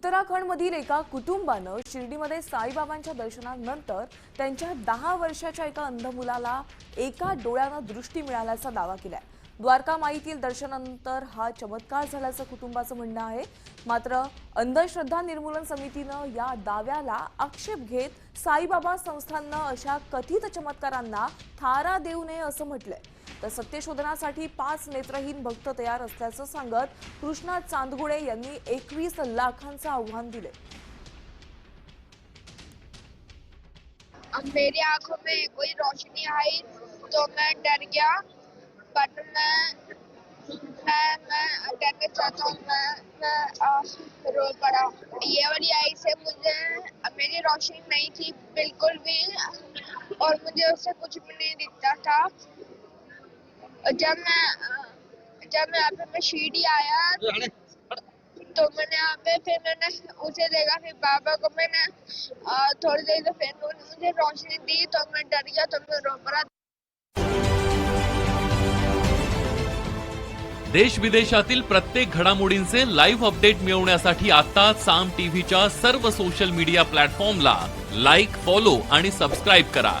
उत्तराखंडमधील एका कुटुंबानं शिर्डीमध्ये साईबाबांच्या दर्शनानंतर त्यांच्या दहा वर्षाच्या एका अंध मुलाला एका डोळ्यानं दृष्टी मिळाल्याचा दावा केलाय. द्वारका माईतील दर्शनानंतर हा चमत्कार झाल्याचं कुटुंबाचं म्हणणं आहे. मात्र अंधश्रद्धा निर्मूलन समितीनं या दाव्याला आक्षेप घेत साईबाबा संस्थांना अशा कथित चमत्कारांना थारा देऊ नये असं म्हटलंय. तर सत्यशोधनासाठी पाच नेत्रहीन भक्त तयार सांगत कृष्णा चांदगुडे एकवीस लाखांचं आव्हान दिले. मेरी आँखों में कोई रोशनी आई तो मैं डर गया बट मैं मैं मैं डरने चाहता हूँ, मैं मैं रो पड़ा। ये वाली आई से मुझे मेरी रोशनी नहीं थी, बिल्कुल भी, और मुझे उससे कुछ भी नहीं दिखता था। जब मैं जब मैं यहाँ पे मैं शिरडी आया तो मैंने यहाँ पे फिर मैंने उसे देखा फिर बाबा को मैंने थोड़ी देर से फिर उन्होंने मुझे रोशनी दी तो मैं डर गया तो मैं रो पड़ा। देश विदेशातील प्रत्येक घडामोडींचे लाईव्ह अपडेट मिळवण्यासाठी आता साम टीव्हीच्या सर्व सोशल मीडिया प्लॅटफॉर्मला लाईक फॉलो आणि सबस्क्राईब करा.